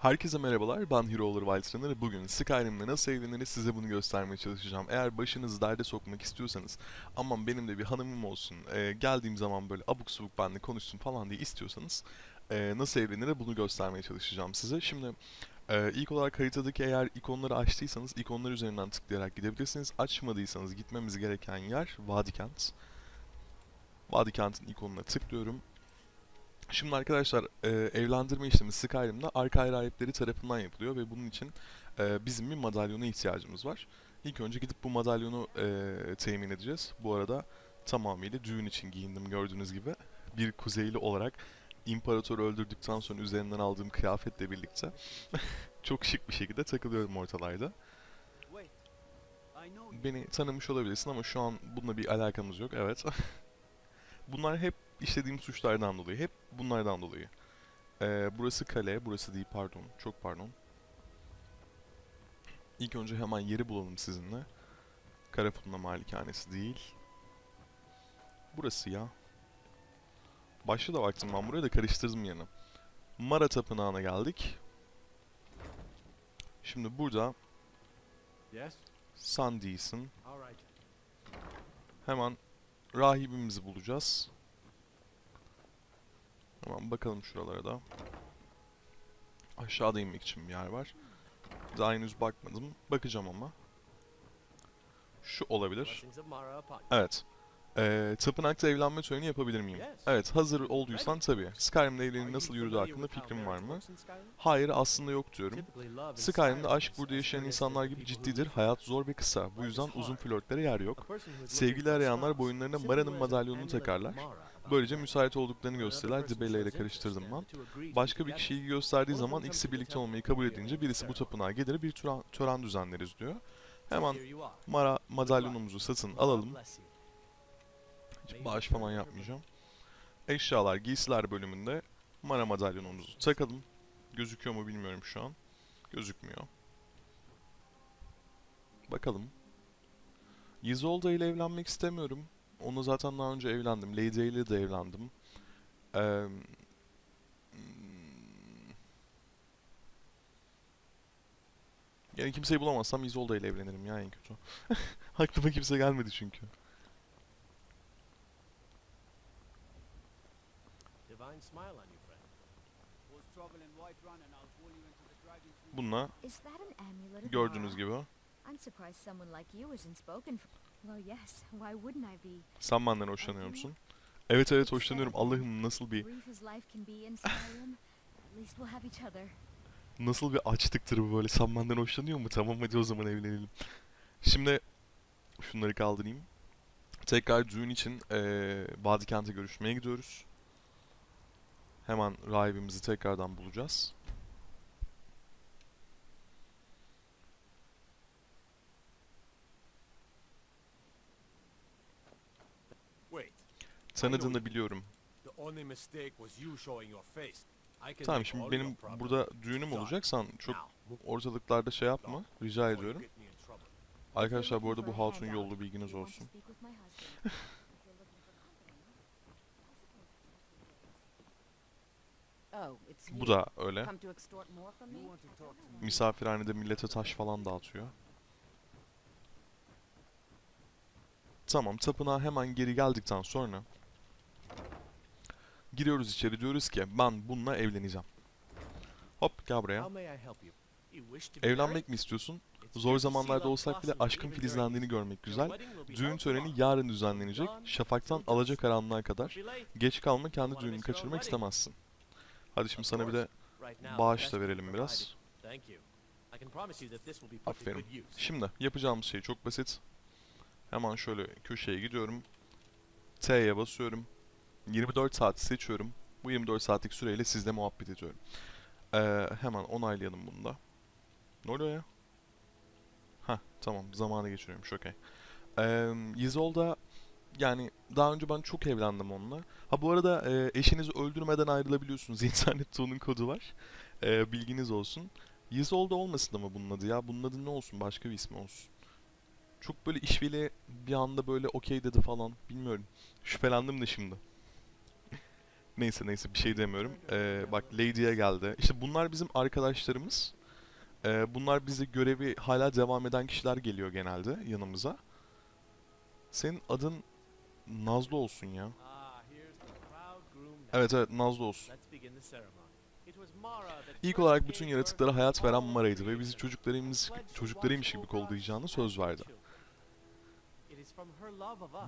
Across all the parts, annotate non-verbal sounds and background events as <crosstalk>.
Herkese merhabalar, ben Hero Olur Wildsrunner. Bugün Skyrim'de nasıl evleniriz size bunu göstermeye çalışacağım. Eğer başınızı derde sokmak istiyorsanız, aman benim de bir hanımım olsun, e, geldiğim zaman böyle abuk subuk benimle konuşsun falan diye istiyorsanız, e, nasıl evlenir bunu göstermeye çalışacağım size. Şimdi e, ilk olarak haritadaki eğer ikonları açtıysanız, ikonlar üzerinden tıklayarak gidebilirsiniz. Açmadıysanız gitmemiz gereken yer Vadikent. Vadikent'in ikonuna tıklıyorum. Şimdi arkadaşlar e, evlendirme işlemi Skyrim'de arka rahipleri tarafından yapılıyor ve bunun için e, bizim bir madalyona ihtiyacımız var. İlk önce gidip bu madalyonu e, temin edeceğiz. Bu arada tamamıyla düğün için giyindim gördüğünüz gibi. Bir kuzeyli olarak imparatoru öldürdükten sonra üzerinden aldığım kıyafetle birlikte <laughs> çok şık bir şekilde takılıyorum ortalarda. Beni tanımış olabilirsin ama şu an bununla bir alakamız yok. Evet. <laughs> Bunlar hep işlediğim suçlardan dolayı. Hep bunlardan dolayı. Ee, burası kale, burası değil pardon. Çok pardon. İlk önce hemen yeri bulalım sizinle. Karapunla malikanesi değil. Burası ya. Başta da baktım ben buraya da karıştırdım yerine. Mara Tapınağı'na geldik. Şimdi burada Yes? Right. Hemen rahibimizi bulacağız. Hemen bakalım şuralara da. Aşağıda inmek için bir yer var. Daha henüz bakmadım. Bakacağım ama. Şu olabilir. Evet. Ee, tapınakta evlenme töreni yapabilir miyim? Evet, hazır olduysan tabii. Skyrim'de evliliğin nasıl yürüdüğü hakkında fikrin var mı? Hayır, aslında yok diyorum. Skyrim'de aşk burada yaşayan insanlar gibi ciddidir. Hayat zor ve kısa. Bu yüzden uzun flörtlere yer yok. Sevgili arayanlar boyunlarına Mara'nın madalyonunu takarlar. Böylece müsait olduklarını gösterirler. Dibella ile karıştırdım ben. Başka bir kişiyi gösterdiği zaman ikisi birlikte olmayı kabul edince birisi bu tapınağa gelir bir tören, tören düzenleriz diyor. Hemen Mara madalyonumuzu satın alalım. Hiç bağış falan yapmayacağım. Eşyalar, giysiler bölümünde Mara madalyonumuzu takalım. Gözüküyor mu bilmiyorum şu an. Gözükmüyor. Bakalım. Yizolda ile evlenmek istemiyorum. Onu zaten daha önce evlendim. Lady ile de evlendim. Eee... hmm. Yani kimseyi bulamazsam Yizolda ile evlenirim ya en kötü. <laughs> Aklıma kimse gelmedi çünkü. Divine smile on you, friend. Cause trouble in Whiterun and I'll pull you into the dragon's room. Bununla gördüğünüz gibi. I'm surprised someone like you isn't spoken for. Well, yes. Why wouldn't I be? Sen benden hoşlanıyor musun? Evet evet hoşlanıyorum. Allah'ım nasıl bir nasıl bir açtıktır bu böyle. Benden hoşlanıyor mu? Tamam hadi o zaman evlenelim. Şimdi şunları kaldırayım. Tekrar düğün için eee Vadikent'e görüşmeye gidiyoruz. Hemen rahibimizi tekrardan bulacağız. I can Tamam şimdi benim burada düğünüm olacak. Sen çok ortalıklarda şey yapma. Rica ediyorum. Arkadaşlar bu arada bu hatun yollu bilginiz olsun. <laughs> Oh. Bu da öyle. Misafirhanede millete taş falan dağıtıyor. Tamam, tapınağa hemen geri geldikten sonra giriyoruz içeri diyoruz ki ben bununla evleneceğim. Hop gel buraya. Evlenmek mi istiyorsun? Zor zamanlarda olsak bile aşkın filizlendiğini görmek güzel. Düğün töreni yarın düzenlenecek. Şafaktan till dusk. alacakaranlığa kadar. Geç kalma kendi düğününü kaçırmak istemezsin. Hadi şimdi sana bir de bağış da verelim biraz. Aferin. Şimdi yapacağımız şey çok basit. Hemen şöyle köşeye gidiyorum. T'ye basıyorum. 24 saat seçiyorum. Bu 24 saatlik süreyle sizle muhabbet ediyorum. Ee, hemen onaylayalım bunu da. Ne oluyor ya? Hah tamam zamanı geçiriyormuş okey. Ee, Yizolda yani daha önce ben çok evlendim onunla. Ha bu arada e, eşinizi öldürmeden ayrılabiliyorsunuz. <laughs> İnternette onun kodu var. Ee, bilginiz olsun. Yizolda olmasın ama bunun adı ya. Bunun adı ne olsun? Başka bir ismi olsun. Çok böyle işveli bir anda böyle okey dedi falan. Bilmiyorum. Şüphelendim de şimdi. Neyse neyse bir şey demiyorum. Ee, bak Lady'ye geldi. İşte bunlar bizim arkadaşlarımız. Ee, bunlar bize görevi hala devam eden kişiler geliyor genelde yanımıza. Senin adın Nazlı olsun ya. Evet evet Nazlı olsun. İlk olarak bütün yaratıklara hayat veren Mara'ydı ve bizi çocuklarımız, çocuklarıymış gibi as söz verdi.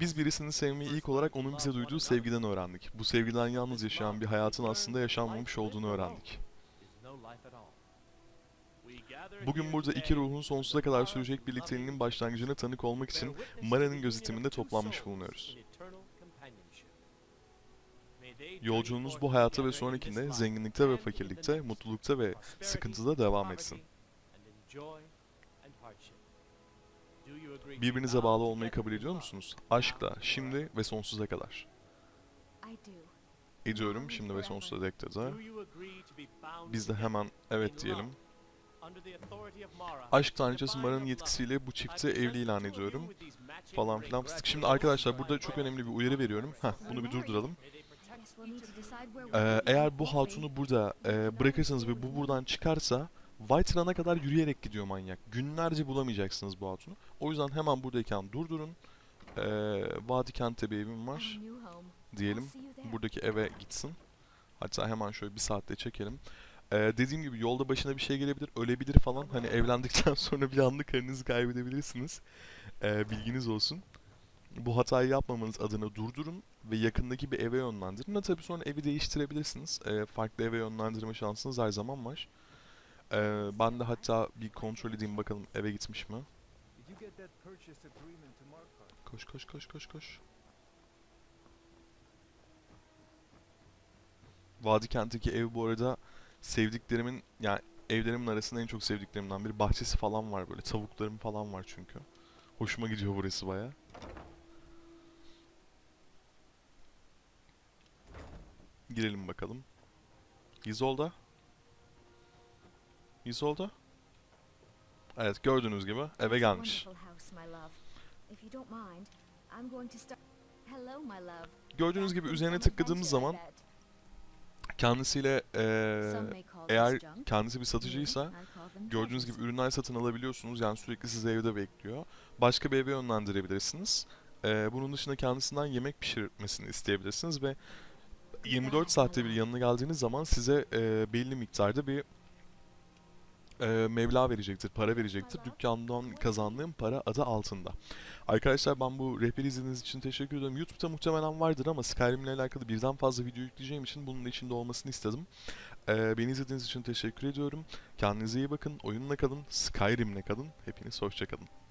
Biz birisini sevmeyi ilk olarak onun bize duyduğu sevgiden öğrendik. Bu sevgiden yalnız yaşayan bir hayatın aslında yaşanmamış olduğunu öğrendik. Bugün burada iki ruhun sonsuza kadar sürecek birlikteliğinin başlangıcına tanık olmak için Mara'nın gözetiminde toplanmış bulunuyoruz. Yolculuğunuz bu hayata ve sonrakinde zenginlikte ve fakirlikte, mutlulukta ve sıkıntıda devam etsin. Birbirinize bağlı olmayı kabul ediyor musunuz? Aşkla, şimdi ve sonsuza kadar. Ediyorum şimdi ve sonsuza dek dedi. Biz de hemen evet diyelim. Aşk tanrıçası Mara'nın yetkisiyle bu çifti evli ilan ediyorum falan filan fıstık. Şimdi arkadaşlar burada çok önemli bir uyarı veriyorum. Heh bunu bir durduralım. Ee, eğer bu hatunu burada e, bırakırsanız ve bu buradan çıkarsa White Run'a kadar yürüyerek gidiyor manyak. Günlerce bulamayacaksınız bu hatunu. O yüzden hemen buradayken durdurun. Ee, Vadi Kent'te bir evim var diyelim. Buradaki eve gitsin. Hatta hemen şöyle bir saatte çekelim. Ee, dediğim gibi yolda başına bir şey gelebilir, ölebilir falan. Hani evlendikten <laughs> sonra bir anda karınızı kaybedebilirsiniz. Ee, bilginiz olsun. Bu hatayı yapmamanız adına durdurun ve yakındaki bir eve yönlendirin. Ha tabii sonra evi değiştirebilirsiniz. Ee, farklı eve yönlendirme şansınız her zaman var. Ee, ben de hatta bir kontrol edeyim bakalım eve gitmiş mi? Koş koş koş koş koş. Vadi kentteki ev bu arada sevdiklerimin yani evlerimin arasında en çok sevdiklerimden biri. Bahçesi falan var böyle. Tavuklarım falan var çünkü. Hoşuma gidiyor burası baya. Girelim bakalım. Isolda. Isolda. Evet gördüğünüz gibi eve gelmiş. Gördüğünüz gibi üzerine tıkladığımız zaman kendisiyle call eğer kendisi bir satıcıysa gördüğünüz gibi ürünler satın alabiliyorsunuz. Yani sürekli sizi evde bekliyor. Başka bir eve yönlendirebilirsiniz. Eee, bunun dışında kendisinden yemek pişirmesini isteyebilirsiniz ve 24 saatte bir yanına geldiğiniz zaman size eee, belli miktarda bir eee meblağ verecektir, para verecektir. Dükkandan kazandığım para adı altında. Arkadaşlar ben bu rehberi izlediğiniz için teşekkür ederim. YouTube'da muhtemelen vardır ama Skyrim ile alakalı birden fazla video yükleyeceğim için bunun da içinde olmasını istedim. Eee, beni izlediğiniz için teşekkür ediyorum. Kendinize iyi bakın, oyunla kalın, Skyrim'le kalın. Hepiniz hoşça kalın.